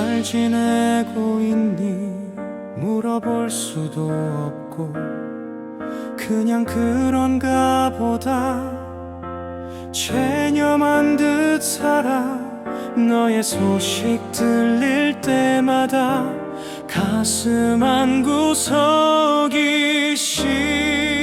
잘 지내고 있니? 물어볼 수도 없고 그냥 그런가 보다. 체념한 듯 살아 너의 소식 들릴 때마다 가슴 한 구석이 시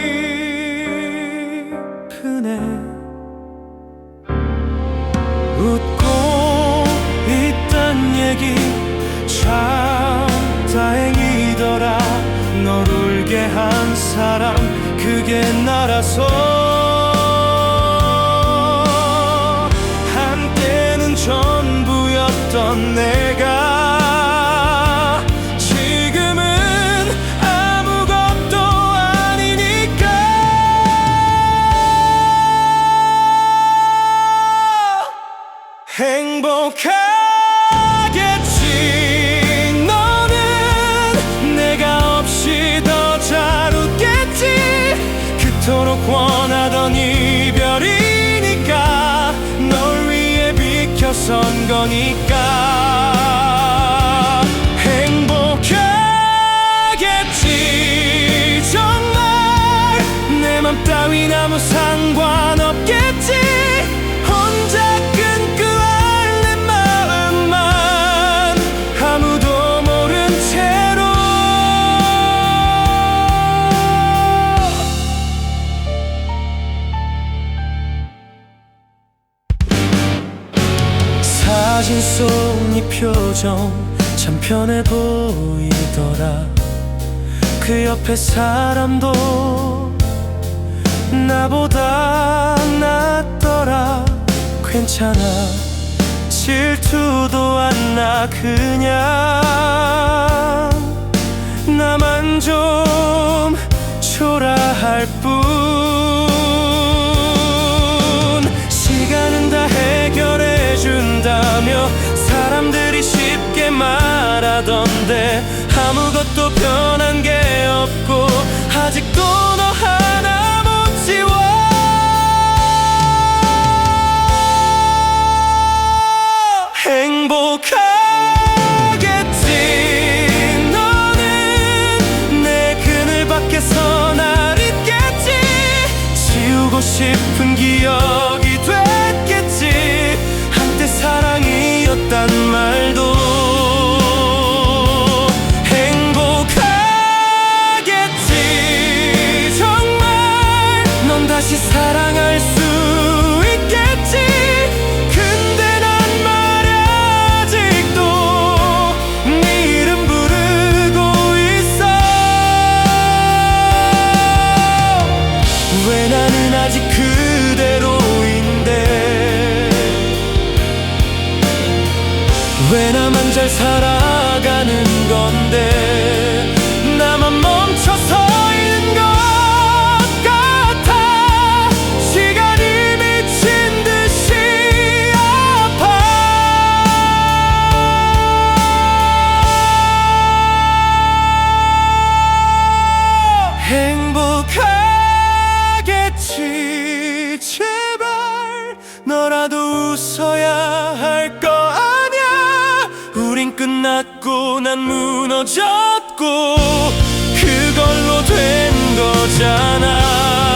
그게 나라서 한때는 전부였던 내가 지금은 아무것도 아니니까. 행복하 원하던 이별이니까 널 위해 비켜선 거니까 네 표정 참 편해 보이더라. 그 옆에 사람도 나보다 낫더라. 괜찮아. 질투도 안 나 그냥 나만 좀 초라할 뿐 말하던데 아무것도 변한 게 없고 아직도 너 하나 못 지워 지우고 싶 사랑할 수 있겠지. 근데 난 말야 아직도 네 이름 부르고 있어. 왜 나는 아직 그대로인데? 왜 나만 잘 살아가는 건데 우린 끝났고 난 무너졌고 그걸로 된 거잖아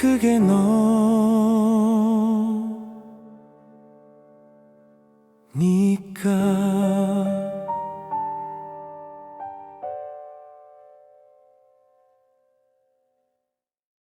그게 너. 니까